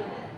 Amen.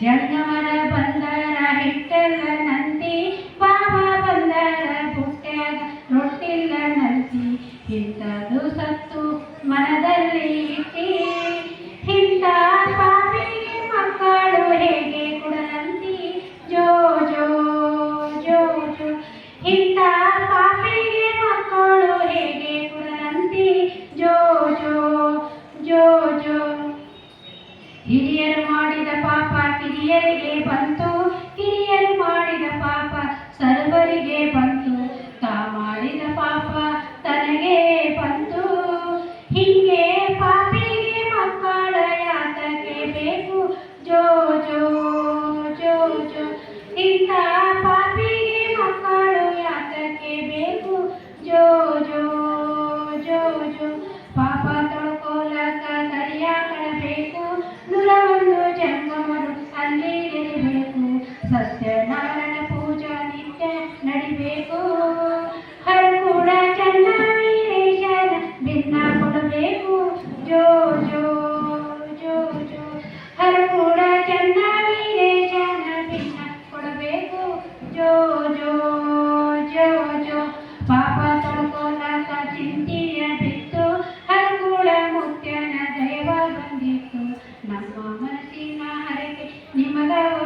જ્યારે ಏ ನಡಿಬೇಕು. ಹರ ಕೂಡ ಚನ್ನ ವೀರೇಶನ ಭಿನ್ನ ಕೊಡಬೇಕು. ಜೋ ಜೋ ಜೋ ಜೋ. ಹರ ಕೂಡ ಚನ್ನ ವೀರೇಶನ ಭಿನ್ನ ಕೊಡಬೇಕು. ಜೋ ಜೋ ಜೋ ಜೋ. ಪಾಪ ತೊಳ್ಕೊಲಕ ಚಿಂತೆಯ ಬಿತ್ತು. ಹರ ಕೂಡ ಮುಖ್ಯನ ದಯವ ಬಂದಿತ್ತು. ನಮ್ಮ ಮನಸ್ಸಿನ ಹರಕೆ ನಿಮಗ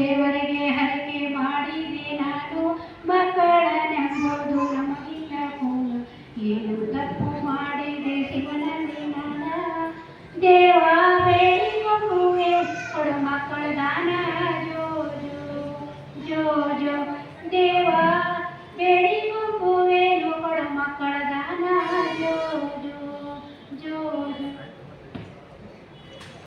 ದೇವರಿಗೆ ಹರಕೆ ಮಾಡಿದೆ ನಾನು. ಮಕ್ಕಳ ನೆಂಬುದು ನಮಗಿಲ್ಲ ಮೂಲ ಏನು ತಪ್ಪು ಮಾಡಿದೆ ಶಿವನಲ್ಲಿ ನಾನ ದೇವ ಬೇಡಿಕೊಂಡುವೆ ಕೊಡು ಮಕ್ಕಳ ದಾನ. ಜೋ ಜೋ ಜೋ ಜೋ. ದೇವ